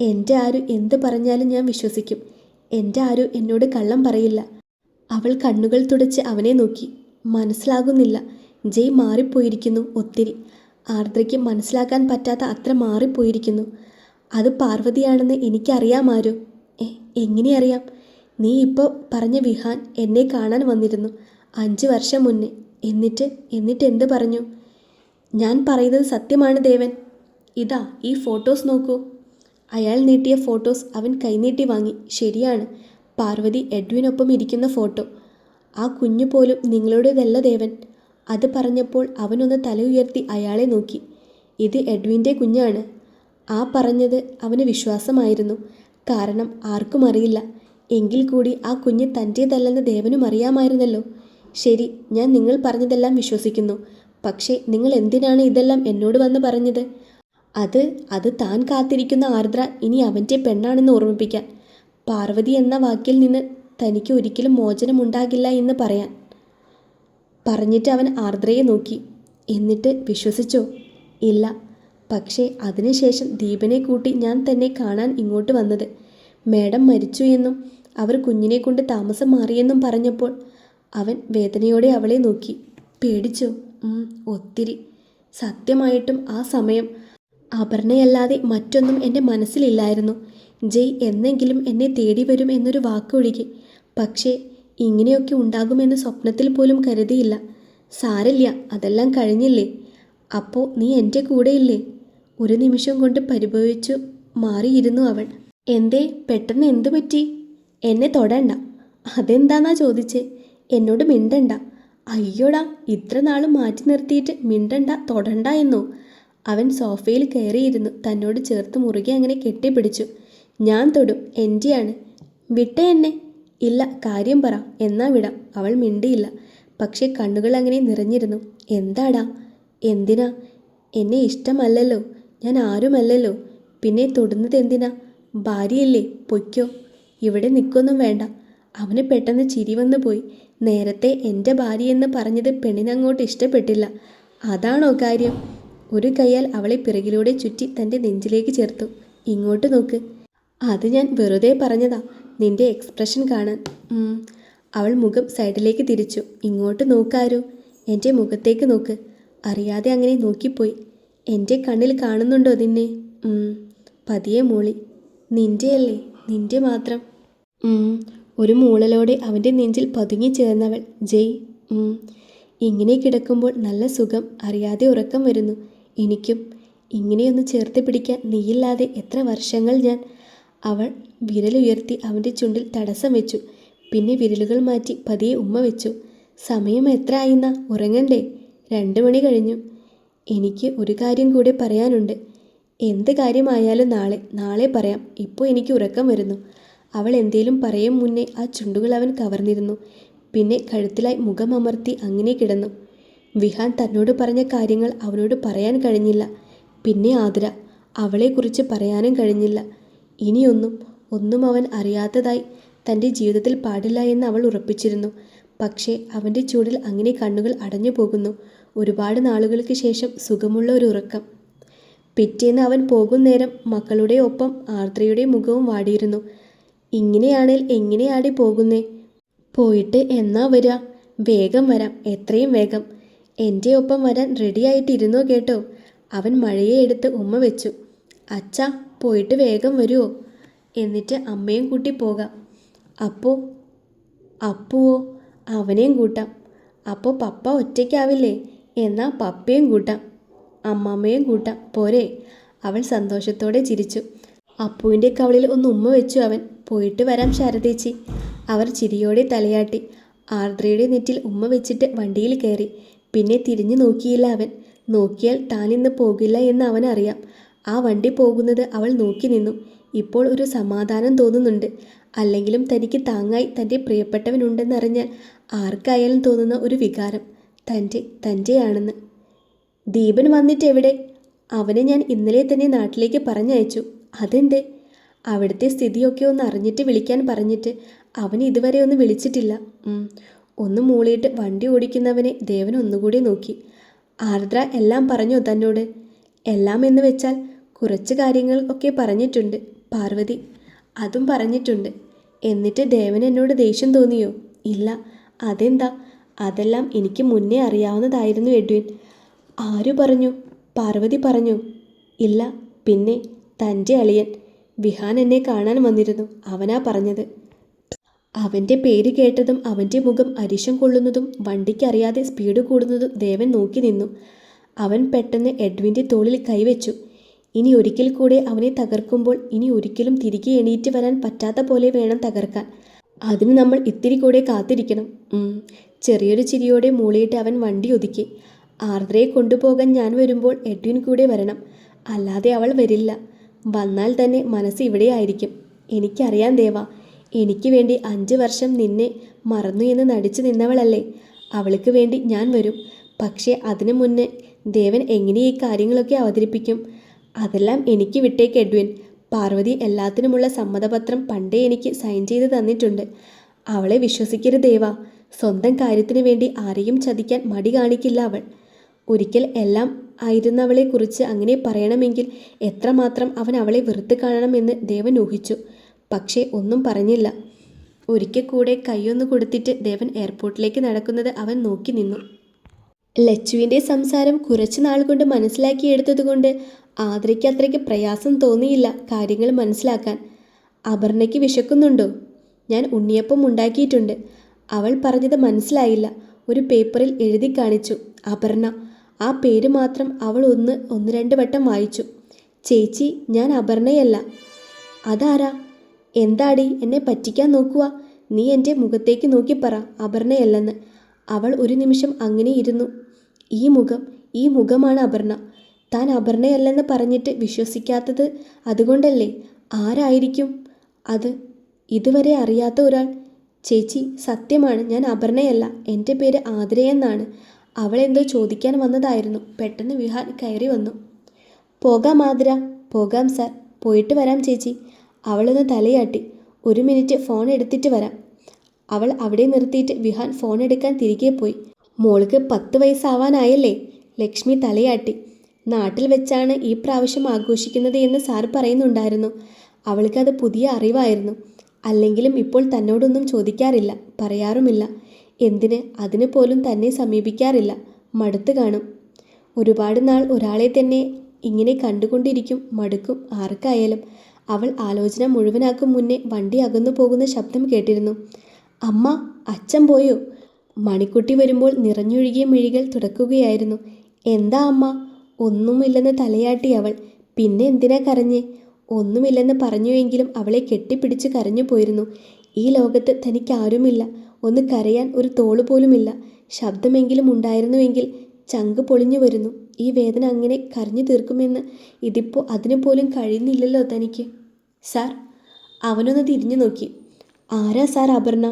എന്റെ ആരു എന്ത് പറഞ്ഞാലും ഞാൻ വിശ്വസിക്കും. എന്റെ ആരു എന്നോട് കള്ളം പറയില്ല. അവൾ കണ്ണുകൾ തുടച്ച് അവനെ നോക്കി. മനസ്സിലാകുന്നില്ല. ജയ് മാറിപ്പോയിരിക്കുന്നു ഒത്തിരി. ആർദ്രയ്ക്ക് മനസ്സിലാക്കാൻ പറ്റാത്ത അത്ര മാറിപ്പോയിരിക്കുന്നു. അത് പാർവതിയാണെന്ന് എനിക്കറിയാമാരോ? എ എങ്ങനെ അറിയാം? നീ ഇപ്പോൾ പറഞ്ഞ വിഹാൻ എന്നെ കാണാൻ വന്നിരുന്നു. അഞ്ച് വർഷം മുന്നേ. എന്നിട്ട് എന്നിട്ട് എന്ത് പറഞ്ഞു? ഞാൻ പറയുന്നത് സത്യമാണ് ദേവൻ. ഇതാ ഈ ഫോട്ടോസ് നോക്കൂ. അയാൾ നീട്ടിയ ഫോട്ടോസ് അവൻ കൈനീട്ടി വാങ്ങി. ശരിയാണ്. പാർവതി എഡ്വിനൊപ്പം ഇരിക്കുന്ന ഫോട്ടോ. ആ കുഞ്ഞു പോലും നിങ്ങളുടേതല്ല ദേവൻ. അത് പറഞ്ഞപ്പോൾ അവനൊന്ന് തല ഉയർത്തി അയാളെ നോക്കി. ഇത് എഡ്വിന്റെ കുഞ്ഞാണ്. ആ പറഞ്ഞത് അവന് വിശ്വാസമായിരുന്നു. കാരണം ആർക്കും അറിയില്ല. എങ്കിൽ കൂടി ആ കുഞ്ഞ് തന്റേതല്ലെന്ന് ദേവനും അറിയാമായിരുന്നല്ലോ. ശരി ഞാൻ നിങ്ങൾ പറഞ്ഞതെല്ലാം വിശ്വസിക്കുന്നു. പക്ഷേ നിങ്ങൾ എന്തിനാണ് ഇതെല്ലാം എന്നോട് വന്ന് പറഞ്ഞത്? അത് അത് താൻ കാത്തിരിക്കുന്ന ആർദ്ര ഇനി അവന്റെ പെണ്ണാണെന്ന് ഓർമ്മിപ്പിക്കാൻ പാർവതി എന്ന വാക്കിൽ നിന്ന് തനിക്ക് ഒരിക്കലും മോചനമുണ്ടാകില്ല എന്ന് പറയാൻ. പറഞ്ഞിട്ട് അവൻ ആർദ്രയെ നോക്കി. എന്നിട്ട് വിശ്വസിച്ചോ ഇല്ല പക്ഷേ അതിനുശേഷം ദീപനെ കൂട്ടി ഞാൻ തന്നെ കാണാൻ ഇങ്ങോട്ട് വന്നത്. മേഡം മരിച്ചു എന്നും അവർ കുഞ്ഞിനെ കൊണ്ട് താമസം മാറിയെന്നും പറഞ്ഞപ്പോൾ അവൻ വേദനയോടെ അവളെ നോക്കി. പേടിച്ചോ ഒത്തിരി. സത്യമായിട്ടും ആ സമയം അപർണയല്ലാതെ മറ്റൊന്നും എന്റെ മനസ്സിലില്ലായിരുന്നു. ജയ് എന്നെങ്കിലും എന്നെ തേടി വരും എന്നൊരു വാക്കൊഴികെ. പക്ഷേ ഇങ്ങനെയൊക്കെ ഉണ്ടാകുമെന്ന് സ്വപ്നത്തിൽ പോലും കരുതിയില്ല. സാരല്ല അതെല്ലാം കഴിഞ്ഞില്ലേ? അപ്പോൾ നീ എന്റെ കൂടെയില്ലേ? ഒരു നിമിഷം കൊണ്ട് പരിഭവിച്ചു മാറിയിരുന്നു അവൾ. എന്തേ പെട്ടെന്ന് എന്തു പറ്റി? എന്നെ തൊടണ്ട. അതെന്താന്നാ ചോദിച്ചേ? എന്നോട് മിണ്ടണ്ട. അയ്യോടാ ഇത്ര നാളും മാറ്റി നിർത്തിയിട്ട് മിണ്ടണ്ട തൊടണ്ട എന്നോ? അവൻ സോഫയിൽ കയറിയിരുന്നു. തന്നോട് ചേർത്ത് മുറുകെ അങ്ങനെ കെട്ടിപ്പിടിച്ചു. ഞാൻ തൊടും എന്റെയാണ് വിട്ടേ എന്നെ. ഇല്ല കാര്യം പറ. എന്നാ വിടാം. അവൾ മിണ്ടിയില്ല. പക്ഷേ കണ്ണുകൾ അങ്ങനെ നിറഞ്ഞിരുന്നു. എന്താടാ? എന്തിനാ? എന്നെ ഇഷ്ടമല്ലല്ലോ. ഞാൻ ആരുമല്ലല്ലോ. പിന്നെ തൊടുന്നത് എന്തിനാ? ഭാര്യയില്ലേ? പൊയ്ക്കോ. ഇവിടെ നിൽക്കൊന്നും വേണ്ട. അവന് പെട്ടെന്ന് ചിരി വന്നു പോയി. നേരത്തെ എന്റെ ഭാര്യയെന്ന് പറഞ്ഞത് പെണ്ണിനങ്ങോട്ട് ഇഷ്ടപ്പെട്ടില്ല. അതാണോ കാര്യം? ഒരു കൈയാൽ അവളെ പിറകിലൂടെ ചുറ്റി തന്റെ നെഞ്ചിലേക്ക് ചേർത്തു. ഇങ്ങോട്ട് നോക്ക്. അത് ഞാൻ വെറുതെ പറഞ്ഞതാ. നിന്റെ എക്സ്പ്രഷൻ കാണാൻ. അവൾ മുഖം സൈഡിലേക്ക് തിരിച്ചു. ഇങ്ങോട്ട് നോക്കാരോ. എന്റെ മുഖത്തേക്ക് നോക്ക്. അറിയാതെ അങ്ങനെ നോക്കിപ്പോയി. എന്റെ കണ്ണിൽ കാണുന്നുണ്ടോ നിന്നെ. പതിയെ മൂളി. നിന്റെയല്ലേ നിന്റെ മാത്രം. ഒരു മൂളലോടെ അവന്റെ നെഞ്ചിൽ പതുങ്ങി ചേർന്നവൾ. ജയ്. ഇങ്ങനെ കിടക്കുമ്പോൾ നല്ല സുഖം. അറിയാതെ ഉറക്കം വരുന്നു. എനിക്കും ഇങ്ങനെയൊന്ന് ചേർത്ത് പിടിക്കാൻ നീയില്ലാതെ എത്ര വർഷങ്ങൾ ഞാൻ അവൾ വിരലുയർത്തി അവന്റെ ചുണ്ടിൽ തടസ്സം വെച്ചു. പിന്നെ വിരലുകൾ മാറ്റി പതിയെ ഉമ്മ വെച്ചു. സമയം എത്ര ആയിന്ന ഉറങ്ങണ്ടേ? രണ്ട് മണി കഴിഞ്ഞു. എനിക്ക് ഒരു കാര്യം കൂടെ പറയാനുണ്ട്. എന്ത് കാര്യമായാലും നാളെ നാളെ പറയാം. ഇപ്പോൾ എനിക്ക് ഉറക്കം വരുന്നു. അവൾ എന്തേലും പറയും മുന്നേ ആ ചുണ്ടുകൾ അവൻ കവർന്നിരുന്നു. പിന്നെ കഴുത്തിലായി മുഖം അമർത്തി അങ്ങനെ കിടന്നു. വിഹാൻ തന്നോട് പറഞ്ഞ കാര്യങ്ങൾ അവനോട് പറയാൻ കഴിഞ്ഞില്ല. പിന്നെ ആതിര അവളെക്കുറിച്ച് പറയാനും കഴിഞ്ഞില്ല. ഇനിയൊന്നും ഒന്നും അവൻ അറിയാത്തതായി തന്റെ ജീവിതത്തിൽ പാടില്ല എന്ന് അവൾ ഉറപ്പിച്ചിരുന്നു. പക്ഷേ അവന്റെ ചൂടിൽ അങ്ങനെ കണ്ണുകൾ അടഞ്ഞു പോകുന്നു. ഒരുപാട് നാളുകൾക്ക് ശേഷം സുഖമുള്ള ഒരു ഉറക്കം. പിറ്റേന്ന് അവൻ പോകും നേരം മക്കളുടെ ഒപ്പം ആർദ്രയുടെ മുഖവും വാടിയിരുന്നു. ഇങ്ങനെയാണേൽ എങ്ങനെയാടി പോകുന്നേ? പോയിട്ട് എന്നാ വരിക വേഗം വരാം എത്രയും വേഗം. എന്റെ ഒപ്പം വരാൻ റെഡിയായിട്ടിരുന്നോ കേട്ടോ? അവൻ മഴയെ എടുത്ത് ഉമ്മ വെച്ചു. അച്ഛാ പോയിട്ട് വേഗം വരുമോ എന്നിട്ട് അമ്മയും കൂട്ടി പോകാം. അപ്പോ? അപ്പുവോ? അവനെയും കൂട്ടാം. അപ്പോൾ പപ്പ ഒറ്റയ്ക്കാവില്ലേ? എന്നാൽ പപ്പയും കൂട്ടാം. അമ്മമ്മയും കൂട്ടാം. പോരെ? അവൾ സന്തോഷത്തോടെ ചിരിച്ചു. അപ്പുവിന്റെ കവളിൽ ഒന്ന് ഉമ്മ വെച്ചു അവൻ. പോയിട്ട് വരാം ശാരദേച്ചി. അവർ ചിരിയോടെ തലയാട്ടി. ആർദ്രയുടെ നെറ്റിൽ ഉമ്മ വെച്ചിട്ട് വണ്ടിയിൽ കയറി. പിന്നെ തിരിഞ്ഞു നോക്കിയില്ല അവൻ. നോക്കിയാൽ ഇന്ന് പോകില്ല എന്ന് അവനറിയാം. ആ വണ്ടി പോകുന്നത് അവൾ നോക്കി നിന്നു. ഇപ്പോൾ ഒരു സമാധാനം തോന്നുന്നുണ്ട്. അല്ലെങ്കിലും തനിക്ക് താങ്ങായി തന്റെ പ്രിയപ്പെട്ടവനുണ്ടെന്നറിഞ്ഞാൽ ആർക്കായാലും തോന്നുന്ന ഒരു വികാരം. തന്റെ തന്റെയാണെന്ന്. ദീപൻ വന്നിട്ട് എവിടെ അവനെ ഞാൻ ഇന്നലെ തന്നെ നാട്ടിലേക്ക് പറഞ്ഞയച്ചു. അതെന്തേ? അവിടുത്തെ സ്ഥിതിയൊക്കെ ഒന്ന് അറിഞ്ഞിട്ട് വിളിക്കാൻ പറഞ്ഞിട്ട് അവൻ ഇതുവരെ ഒന്ന് വിളിച്ചിട്ടില്ല. ഒന്ന് മൂളിയിട്ട് വണ്ടി ഓടിക്കുന്നവനെ ദേവൻ ഒന്നുകൂടി നോക്കി. ആർദ്ര എല്ലാം പറഞ്ഞോ തന്നോട്? എല്ലാം എന്ന് വെച്ചാൽ കുറച്ച് കാര്യങ്ങൾ ഒക്കെ പറഞ്ഞിട്ടുണ്ട് പാർവതി. അതും പറഞ്ഞിട്ടുണ്ട്. എന്നിട്ട് ദേവൻ എന്നോട് ദേഷ്യം തോന്നിയോ? ഇല്ല. അതെന്താ? അതെല്ലാം എനിക്ക് മുന്നേ അറിയാവുന്നതായിരുന്നു എഡ്വിൻ. ആരു പറഞ്ഞു? പാർവതി പറഞ്ഞു. ഇല്ല. പിന്നെ തന്റെ അളിയൻ. വിഹാൻ എന്നെ കാണാൻ വന്നിരുന്നു. അവനാ പറഞ്ഞത്. അവന്റെ പേര് കേട്ടതും അവന്റെ മുഖം അരിശം കൊള്ളുന്നതും വണ്ടിക്കറിയാതെ സ്പീഡ് കൂടുന്നതും ദേവൻ നോക്കി നിന്നു. അവൻ പെട്ടെന്ന് എഡ്വിന്റെ തോളിൽ കൈവച്ചു. ഇനി ഒരിക്കൽ കൂടെ അവനെ തകർക്കുമ്പോൾ ഇനി ഒരിക്കലും തിരികെ എണീറ്റ് വരാൻ പറ്റാത്ത പോലെ വേണം തകർക്കാൻ. അതിന് നമ്മൾ ഇത്തിരി കൂടെ കാത്തിരിക്കണം. ചെറിയൊരു ചിരിയോടെ മൂളിയിട്ട് അവൻ വണ്ടി ഒതുക്കി. ആർദ്രയെ കൊണ്ടുപോകാൻ ഞാൻ വരുമ്പോൾ എഡ്വിൻ കൂടെ വരണം. അല്ലാതെ അവൾ വരില്ല. വന്നാൽ തന്നെ മനസ്സ് ഇവിടെയായിരിക്കും എനിക്കറിയാം ദേവ എനിക്ക് വേണ്ടി അഞ്ച് വർഷം നിന്നെ മറന്നു എന്ന് നടിച്ചു നിന്നവളല്ലേ. അവൾക്ക് വേണ്ടി ഞാൻ വരും. പക്ഷേ അതിനു മുന്നേ ദേവൻ എങ്ങനെ ഈ കാര്യങ്ങളൊക്കെ അവതരിപ്പിക്കും? അതെല്ലാം എനിക്ക് വിട്ടേക്ക് എഡ്വിൻ. പാർവതി എല്ലാത്തിനുമുള്ള സമ്മതപത്രം പണ്ടേ എനിക്ക് സൈൻ ചെയ്ത് തന്നിട്ടുണ്ട്. അവളെ വിശ്വസിക്കരുത് ദേവ. സ്വന്തം കാര്യത്തിന് വേണ്ടി ആരെയും ചതിക്കാൻ മടി കാണിക്കില്ല അവൾ. ഒരിക്കൽ എല്ലാം ആയിരുന്നവളെക്കുറിച്ച് അങ്ങനെ പറയണമെങ്കിൽ എത്രമാത്രം അവൻ അവളെ വെറുത്ത് കാണണമെന്ന് ദേവൻ ഊഹിച്ചു. പക്ഷേ ഒന്നും പറഞ്ഞില്ല. ഒരിക്കൽ കൂടെ കൈയൊന്നു കൊടുത്തിട്ട് ദേവൻ എയർപോർട്ടിലേക്ക് നടക്കുന്നത് അവൻ നോക്കി നിന്നു. ലച്ചുവിന്റെ സംസാരം കുറച്ചു നാൾ കൊണ്ട് മനസ്സിലാക്കിയെടുത്തതുകൊണ്ട് ആതിരയ്ക്ക് അത്രയ്ക്ക് പ്രയാസം തോന്നിയില്ല കാര്യങ്ങൾ മനസ്സിലാക്കാൻ. അപർണയ്ക്ക് വിശക്കുന്നുണ്ടോ? ഞാൻ ഉണ്ണിയപ്പം ഉണ്ടാക്കിയിട്ടുണ്ട്. അവൾ പറഞ്ഞത് മനസ്സിലായില്ല. ഒരു പേപ്പറിൽ എഴുതി കാണിച്ചു. അപർണ ആ പേര് മാത്രം അവൾ ഒന്ന് ഒന്ന് രണ്ട് വട്ടം വായിച്ചു. ചേച്ചി ഞാൻ അപർണയല്ല. അതാരാ? എന്താടി? എന്നെ പറ്റിക്കാൻ നോക്കുക നീ എന്റെ മുഖത്തേക്ക് നോക്കി പറ അപർണയല്ലെന്ന്. അവൾ ഒരു നിമിഷം അങ്ങനെ ഇരുന്നു. ഈ മുഖം ഈ മുഖമാണ് അപർണ. താൻ അപർണയല്ലെന്ന് പറഞ്ഞിട്ട് വിശ്വസിക്കാത്തത് അതുകൊണ്ടല്ലേ? ആരായിരിക്കും? അത് ഇതുവരെ അറിയാത്ത ഒരാൾ. ചേച്ചി സത്യമാണ് ഞാൻ അപർണയല്ല. എന്റെ പേര് ആതിരയെന്നാണ് അവൾ എന്തോ ചോദിക്കാൻ വന്നതായിരുന്നു. പെട്ടെന്ന് വിഹാൻ കയറി വന്നു. പോകാം ആതിര പോകാം സാർ. പോയിട്ട് വരാം ചേച്ചി. അവളൊന്ന് തലയാട്ടി. ഒരു മിനിറ്റ് ഫോൺ എടുത്തിട്ട് വരാം. അവൾ അവിടെ നിർത്തിയിട്ട് വിഹാൻ ഫോൺ എടുക്കാൻ തിരികെ പോയി. മോൾക്ക് പത്ത് വയസ്സാവാനായല്ലേ? ലക്ഷ്മി തലയാട്ടി. നാട്ടിൽ വെച്ചാണ് ഈ പ്രാവശ്യം ആഘോഷിക്കുന്നത് എന്ന് സാർ പറയുന്നുണ്ടായിരുന്നു. അവൾക്കത് പുതിയ അറിവായിരുന്നു. അല്ലെങ്കിലും ഇപ്പോൾ തന്നോടൊന്നും ചോദിക്കാറില്ല പറയാറുമില്ല. എന്തിന്? അതിന് പോലും തന്നെ സമീപിക്കാറില്ല. മടുത്തു കാണും. ഒരുപാട് നാൾ ഒരാളെ തന്നെ ഇങ്ങനെ കണ്ടുകൊണ്ടിരിക്കും മടുക്കും ആർക്കായാലും. അവൾ ആലോചന മുഴുവനാക്കും മുന്നേ വണ്ടി അകന്നു പോകുന്ന ശബ്ദം കേട്ടിരുന്നു. അമ്മ അച്ഛൻ പോയോ? മണിക്കുട്ടി വരുമ്പോൾ നിറഞ്ഞൊഴുകിയ മിഴികൾ തുടക്കുകയായിരുന്നു എന്താ അമ്മ? ഒന്നുമില്ലെന്ന് തലയാട്ടി അവൾ. പിന്നെ എന്തിനാ കരഞ്ഞേ? ഒന്നുമില്ലെന്ന് പറഞ്ഞുവെങ്കിലും അവളെ കെട്ടിപ്പിടിച്ച് കരഞ്ഞു പോയിരുന്നു. ഈ ലോകത്ത് തനിക്ക് ആരുമില്ല ഒന്ന് കരയാൻ ഒരു തോൾ പോലുമില്ല. ശബ്ദമെങ്കിലും ഉണ്ടായിരുന്നുവെങ്കിൽ ചങ്ക് പൊളിഞ്ഞു വരുന്നു. ഈ വേദന അങ്ങനെ കരഞ്ഞു തീർക്കുമെന്ന് ഇതിപ്പോൾ അതിനു പോലും കഴിയുന്നില്ലല്ലോ തനിക്ക്. സാർ അവനൊന്ന് തിരിഞ്ഞു നോക്കി. ആരാ സാർ അപർണ?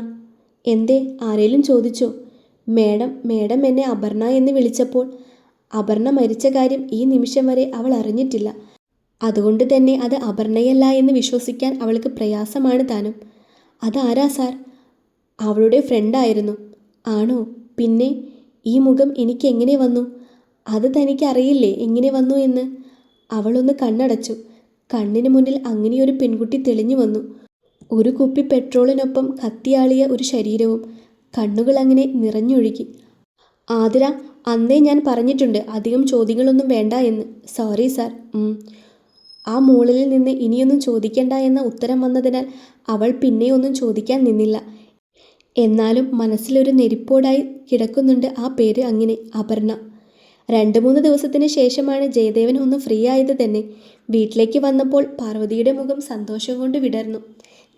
എന്തേ ആരേലും ചോദിച്ചോ? മേഡം മേഡം എന്നെ അപർണ എന്ന് വിളിച്ചപ്പോൾ അപർണ മരിച്ച കാര്യം ഈ നിമിഷം വരെ അവൾ അറിഞ്ഞിട്ടില്ല. അതുകൊണ്ട് തന്നെ അത് അപർണയല്ല എന്ന് വിശ്വസിക്കാൻ അവൾക്ക് പ്രയാസമാണ് താനും. അതാരാ സാർ? അവളുടെ ഫ്രണ്ടായിരുന്നു ആണോ? പിന്നെ ഈ മുഖം എനിക്ക് എങ്ങനെ വന്നു? അത് തനിക്ക് അറിയില്ലേ എങ്ങനെ വന്നു എന്ന്? അവളൊന്ന് കണ്ണടച്ചു. കണ്ണിന് മുന്നിൽ അങ്ങനെയൊരു പെൺകുട്ടി തെളിഞ്ഞു വന്നു. ഒരു കുപ്പി പെട്രോളിനൊപ്പം കത്തിയാളിയ ഒരു ശരീരവും കണ്ണുകൾ അങ്ങനെ നിറഞ്ഞൊഴുകി. ആതിര അന്നേ ഞാൻ പറഞ്ഞിട്ടുണ്ട് അധികം ചോദ്യങ്ങളൊന്നും വേണ്ട എന്ന്. Sorry sir. ആ മോളിൽ നിന്ന് ഇനിയൊന്നും ചോദിക്കേണ്ട എന്ന ഉത്തരം വന്നതിനാൽ അവൾ പിന്നെയൊന്നും ചോദിക്കാൻ നിന്നില്ല. എന്നാലും മനസ്സിലൊരു നെരിപ്പോടായി കിടക്കുന്നുണ്ട് ആ പേര് അങ്ങനെ അപർണ. രണ്ട് മൂന്ന് ദിവസത്തിന് ശേഷമാണ് ജയദേവൻ ഒന്ന് ഫ്രീ ആയത് തന്നെ. വീട്ടിലേക്ക് വന്നപ്പോൾ പാർവതിയുടെ മുഖം സന്തോഷം കൊണ്ട് വിടർന്നു.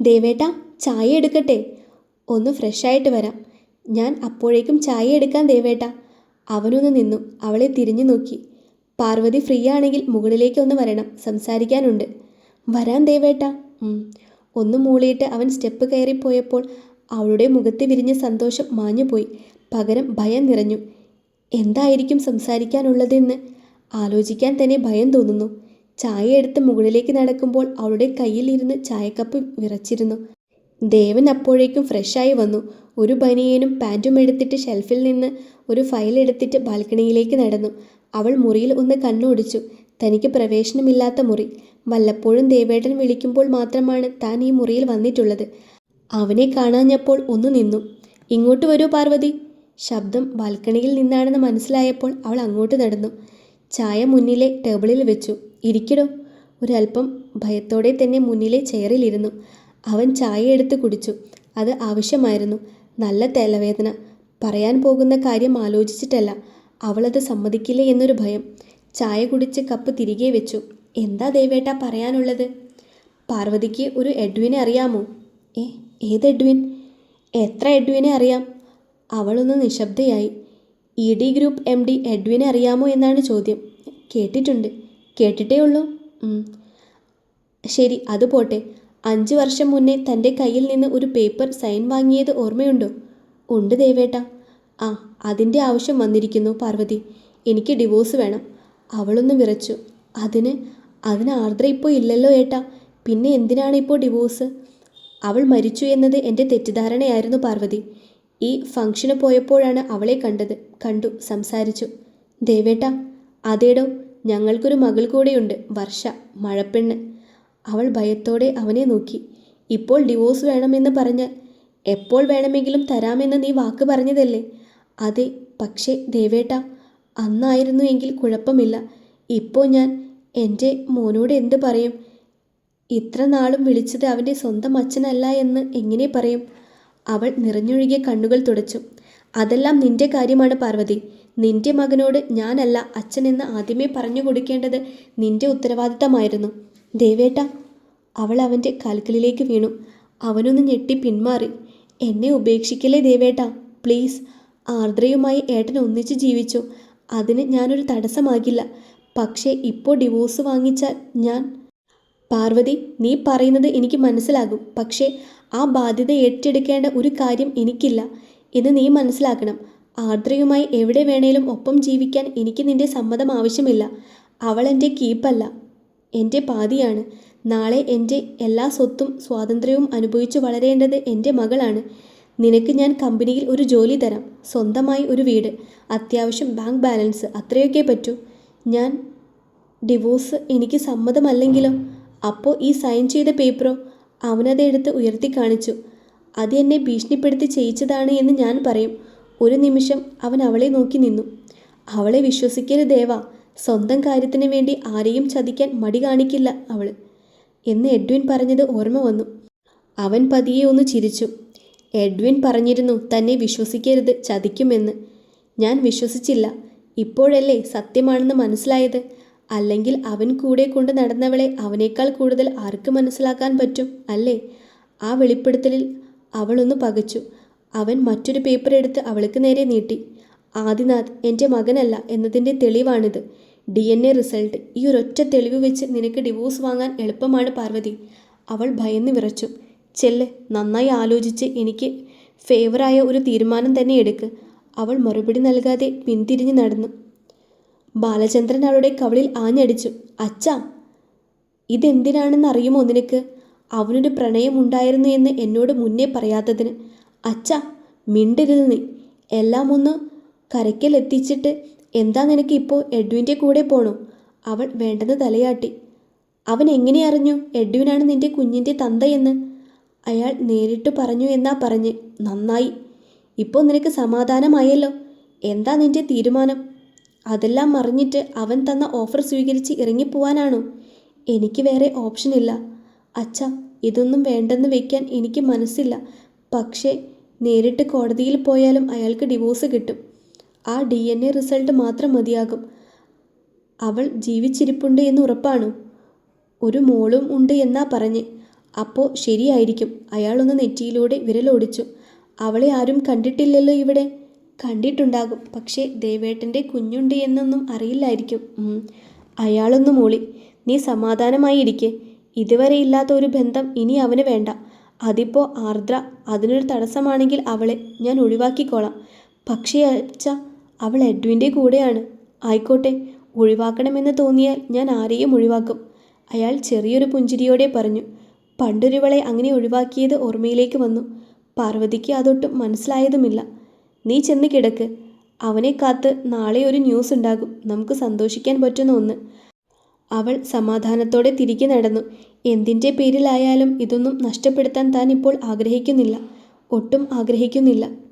ദേവേട്ടാ ചായ എടുക്കട്ടെ? ഒന്ന് ഫ്രഷായിട്ട് വരാം. ഞാൻ അപ്പോഴേക്കും ചായ എടുക്കാൻ ദേവേട്ടാ. അവനൊന്ന് നിന്നു. അവളെ തിരിഞ്ഞു നോക്കി. പാർവതി ഫ്രീ ആണെങ്കിൽ മുകളിലേക്ക് ഒന്ന് വരണം. സംസാരിക്കാനുണ്ട്. വരാം ദേവേട്ട. ഒന്ന് മൂളിയിട്ട് അവൻ സ്റ്റെപ്പ് കയറിപ്പോയപ്പോൾ അവളുടെ മുഖത്ത് വിരിഞ്ഞ സന്തോഷം മാഞ്ഞുപോയി പകരം ഭയം നിറഞ്ഞു. എന്തായിരിക്കും സംസാരിക്കാനുള്ളതെന്ന് ആലോചിക്കാൻ തന്നെ ഭയം തോന്നുന്നു. ചായ എടുത്ത് മുകളിലേക്ക് നടക്കുമ്പോൾ അവളുടെ കയ്യിലിരുന്ന് ചായക്കപ്പ് വിറച്ചിരുന്നു. ദേവൻ അപ്പോഴേക്കും ഫ്രഷായി വന്നു. ഒരു ബനിയനും പാന്റും എടുത്തിട്ട് ഷെൽഫിൽ നിന്ന് ഒരു ഫയൽ എടുത്തിട്ട് ബാൽക്കണിയിലേക്ക് നടന്നു. അവൾ മുറിയിൽ ഒന്ന് കണ്ണോടിച്ചു. തനിക്ക് പ്രവേശനമില്ലാത്ത മുറി. വല്ലപ്പോഴും ദേവേട്ടൻ വിളിക്കുമ്പോൾ മാത്രമാണ് താൻ ഈ മുറിയിൽ വന്നിട്ടുള്ളത്. അവനെ കാണാഞ്ഞപ്പോൾ ഒന്ന് നിന്നു. ഇങ്ങോട്ട് വരൂ പാർവതി. ശബ്ദം ബാൽക്കണിയിൽ നിന്നാണെന്ന് മനസ്സിലായപ്പോൾ അവൾ അങ്ങോട്ട് നടന്നു. ചായ മുന്നിലെ ടേബിളിൽ വെച്ചു. ഇരിക്കടോ. ഒരല്പം ഭയത്തോടെ തന്നെ മുന്നിലെ ചെയറിലിരുന്നു അവൻ ചായ എടുത്ത് കുടിച്ചു. അത് ആവശ്യമായിരുന്നു. നല്ല തലവേദന. പറയാൻ പോകുന്ന കാര്യം ആലോചിച്ചിട്ടല്ല. അവളത് സമ്മതിക്കില്ലേ എന്നൊരു ഭയം. ചായ കുടിച്ച് കപ്പ് തിരികെ വെച്ചു. എന്താ ദേവേട്ട പറയാനുള്ളത്? പാർവതിക്ക് ഒരു എഡ്വിനെ അറിയാമോ? ഏ ഏത് എഡ്വിൻ? എത്ര എഡ്വിനെ അറിയാം? അവളൊന്ന് നിശബ്ദയായി. E D group M D എഡ്വിനെ അറിയാമോ എന്നാണ് ചോദ്യം. കേട്ടിട്ടുണ്ട്. കേട്ടിട്ടേ ഉള്ളൂ. ശരി അത് പോട്ടെ. അഞ്ച് വർഷം മുന്നേ തന്റെ കയ്യിൽ നിന്ന് ഒരു പേപ്പർ സൈൻ വാങ്ങിയത് ഓർമ്മയുണ്ടോ? ഉണ്ട് ദേവേട്ട. ആ അതിന്റെ ആവശ്യം വന്നിരിക്കുന്നു പാർവതി. എനിക്ക് ഡിവോഴ്സ് വേണം. അവളൊന്ന് വിറച്ചു. അതിന്? അതിന് ആർദ്ര ഇപ്പോൾ ഇല്ലല്ലോ ഏട്ടാ. പിന്നെ എന്തിനാണ് ഇപ്പോൾ ഡിവോഴ്സ്? അവൾ മരിച്ചു എന്നത് എന്റെ തെറ്റിദ്ധാരണയായിരുന്നു പാർവതി. ഈ ഫംഗ്ഷന് പോയപ്പോഴാണ് അവളെ കണ്ടത്. കണ്ടു സംസാരിച്ചു. ദേവേട്ട അതേടോ ഞങ്ങൾക്കൊരു മകൾ കൂടെയുണ്ട് വർഷ മഴപ്പെണ്ണ്. അവൾ ഭയത്തോടെ അവനെ നോക്കി. ഇപ്പോൾ ഡിവോഴ്സ് വേണമെന്ന് പറഞ്ഞാൽ എപ്പോൾ വേണമെങ്കിലും തരാമെന്ന് നീ വാക്ക് പറഞ്ഞതല്ലേ? അതെ പക്ഷേ ദേവേട്ട അന്നായിരുന്നു എങ്കിൽ കുഴപ്പമില്ല. ഇപ്പോൾ ഞാൻ എന്റെ മോനോട് എന്ത് പറയും? ഇത്ര നാളും വിളിച്ചത് അവന്റെ സ്വന്തം അച്ഛനല്ല എന്ന് എങ്ങനെ പറയും? അവൾ നിറഞ്ഞൊഴുകിയ കണ്ണുകൾ തുടച്ചു. അതെല്ലാം നിന്റെ കാര്യമാണ് പാർവതി. നിന്റെ മകനോട് ഞാനല്ല അച്ഛനെന്ന് ആദ്യമേ പറഞ്ഞു കൊടുക്കേണ്ടത് നിന്റെ ഉത്തരവാദിത്തമായിരുന്നു. ദേവേട്ട അവൾ അവന്റെ കാൽക്കലിലേക്ക് വീണു. അവനൊന്ന് ഞെട്ടി പിന്മാറി. എന്നെ ഉപേക്ഷിക്കല്ലേ ദേവേട്ട? പ്ലീസ്. ആർദ്രയുമായി ഏട്ടൻ ഒന്നിച്ച് ജീവിച്ചു. അതിന് ഞാനൊരു തടസ്സമാകില്ല. പക്ഷേ ഇപ്പോൾ ഡിവോഴ്സ് വാങ്ങിച്ചാൽ ഞാൻ പാർവതി നീ പറയുന്നത് എനിക്ക് മനസ്സിലാകും. പക്ഷേ ആ ബാധ്യത ഏറ്റെടുക്കേണ്ട ഒരു കാര്യം എനിക്കില്ല. എന്ന് നീ മനസ്സിലാക്കണം. ആർദ്രയുമായി എവിടെ വേണേലും ഒപ്പം ജീവിക്കാൻ എനിക്ക് നിന്റെ സമ്മതം ആവശ്യമില്ല. അവൾ എന്റെ കീപ്പല്ല. എന്റെ പാതിയാണ്. നാളെ എന്റെ എല്ലാ സ്വത്തും സ്വാതന്ത്ര്യവും അനുഭവിച്ചു വളരേണ്ടത് എന്റെ മകളാണ്. നിനക്ക് ഞാൻ കമ്പനിയിൽ ഒരു ജോലി തരാം. സ്വന്തമായി ഒരു വീട്. അത്യാവശ്യം ബാങ്ക് ബാലൻസ്. അത്രയൊക്കെ പറ്റൂ. ഞാൻ ഡിവോഴ്സ് എനിക്ക് സമ്മതമല്ലെങ്കിലോ അപ്പോൾ ഈ സൈൻ ചെയ്ത പേപ്പറോ അവനതെടുത്ത് ഉയർത്തി കാണിച്ചു. അത് എന്നെ ഭീഷണിപ്പെടുത്തി ചെയ്യിച്ചതാണ് എന്ന് ഞാൻ പറയും. ഒരു നിമിഷം അവൻ അവളെ നോക്കി നിന്നു. അവളെ വിശ്വസിക്കരുത് ദേവ. സ്വന്തം കാര്യത്തിന് വേണ്ടി ആരെയും ചതിക്കാൻ മടി കാണിക്കില്ല അവൾ. എന്ന് എഡ്വിൻ പറഞ്ഞത് ഓർമ്മ വന്നു. അവൻ പതിയെ ഒന്ന് ചിരിച്ചു. എഡ്വിൻ പറഞ്ഞിരുന്നു തന്നെ വിശ്വസിക്കരുത് ചതിക്കുമെന്ന്. ഞാൻ വിശ്വസിച്ചില്ല. ഇപ്പോഴല്ലേ സത്യമാണെന്ന് മനസ്സിലായത്? അല്ലെങ്കിൽ അവൻ കൂടെ കൊണ്ട് നടന്നവളെ അവനേക്കാൾ കൂടുതൽ ആർക്ക് മനസ്സിലാക്കാൻ പറ്റും അല്ലേ? ആ വെളിപ്പെടുത്തലിൽ അവളൊന്ന് പകച്ചു. അവൻ മറ്റൊരു പേപ്പർ എടുത്ത് അവൾക്ക് നേരെ നീട്ടി. ആദിനാഥ് എന്റെ മകനല്ല എന്നതിന്റെ തെളിവാണിത്. ഡി എൻ എ റിസൾട്ട് ഈ ഒരൊറ്റ തെളിവ് വെച്ച് നിനക്ക് ഡിവോഴ്സ് വാങ്ങാൻ എളുപ്പമാണ് പാർവതി. അവൾ ഭയന്ന് വിറച്ചു. ചെല്ല് നന്നായി ആലോചിച്ച് എനിക്ക് ഫേവറായ ഒരു തീരുമാനം തന്നെ എടുക്ക് അവൾ മറുപടി നൽകാതെ പിന്തിരിഞ്ഞ് നടന്നു. ബാലചന്ദ്രൻ അവളുടെ കവളിൽ ആഞ്ഞടിച്ചു. അച്ഛാ ഇതെന്തിനാണെന്ന് അറിയുമോ നിനക്ക്? അവനൊരു പ്രണയമുണ്ടായിരുന്നു എന്ന് എന്നോട് മുന്നേ പറയാത്തതിന്. അച്ഛാ മിണ്ടരുത് നീ എല്ലാം ഒന്ന് കരയ്ക്കലെത്തിച്ചിട്ട് എന്താ നിനക്ക് ഇപ്പോൾ എഡ്വിന്റെ കൂടെ പോണോ? അവൾ വേണ്ടെന്ന് തലയാട്ടി. അവൻ എങ്ങനെ അറിഞ്ഞു എഡ്വിനാണ് നിന്റെ കുഞ്ഞിന്റെ തന്തയെന്ന് അയാൾ നേരിട്ട് പറഞ്ഞു എന്നാ പറഞ്ഞ് നന്നായി. ഇപ്പോൾ നിനക്ക് സമാധാനമായല്ലോ. എന്താ നിന്റെ തീരുമാനം? അതെല്ലാം മറിഞ്ഞിട്ട് അവൻ തന്ന ഓഫർ സ്വീകരിച്ച് ഇറങ്ങിപ്പോവാനാണോ? എനിക്ക് വേറെ ഓപ്ഷനില്ല. അച്ഛ ഇതൊന്നും വേണ്ടെന്ന് വെക്കാൻ എനിക്ക് മനസ്സില്ല. പക്ഷേ നേരിട്ട് കോടതിയിൽ പോയാലും അയാൾക്ക് ഡിവോഴ്സ് കിട്ടും. ആ ഡി എൻ എ റിസൾട്ട് മാത്രം മതിയാകും. അവൾ ജീവിച്ചിരിപ്പുണ്ട് എന്ന് ഉറപ്പാണ്. ഒരു മോളും ഉണ്ട് എന്നാ പറഞ്ഞ്. അപ്പോൾ ശരിയായിരിക്കും. അയാളൊന്ന് നെറ്റിയിലൂടെ വിരലോടിച്ചു. അവളെ ആരും കണ്ടിട്ടില്ലല്ലോ ഇവിടെ. കണ്ടിട്ടുണ്ടാകും. പക്ഷേ ദേവേട്ടന്റെ കുഞ്ഞുണ്ട് എന്നൊന്നും അറിയില്ലായിരിക്കും. അയാളൊന്നു മൂളി. നീ സമാധാനമായി ഇരിക്കെ ഇതുവരെ ഇല്ലാത്ത ഒരു ബന്ധം ഇനി അവന് വേണ്ട. അതിപ്പോൾ ആർദ്ര അതിനൊരു തടസ്സമാണെങ്കിൽ അവളെ ഞാൻ ഒഴിവാക്കിക്കോളാം. പക്ഷേ അച്ഛ അവൾ എഡ്വിന്റെ കൂടെയാണ്. ആയിക്കോട്ടെ ഒഴിവാക്കണമെന്ന് തോന്നിയാൽ ഞാൻ ആരെയും ഒഴിവാക്കും. അയാൾ ചെറിയൊരു പുഞ്ചിരിയോടെ പറഞ്ഞു. പണ്ടൊരുവളെ അങ്ങനെ ഒഴിവാക്കിയത് ഓർമ്മയിലേക്ക് വന്നു. പാർവതിക്ക് അതൊട്ടും മനസ്സിലായതുമില്ല. നീ ചെന്ന് കിടക്ക്. അവനെ കാത്ത് നാളെ ഒരു ന്യൂസ് ഉണ്ടാകും. നമുക്ക് സന്തോഷിക്കാൻ പറ്റുന്ന ഒന്ന്. അവൾ സമാധാനത്തോടെ തിരികെ നടന്നു. എന്തിന്റെ പേരിലായാലും ഇതൊന്നും നഷ്ടപ്പെടുത്താൻ താൻ ഇപ്പോൾ ആഗ്രഹിക്കുന്നില്ല. ഒട്ടും ആഗ്രഹിക്കുന്നില്ല.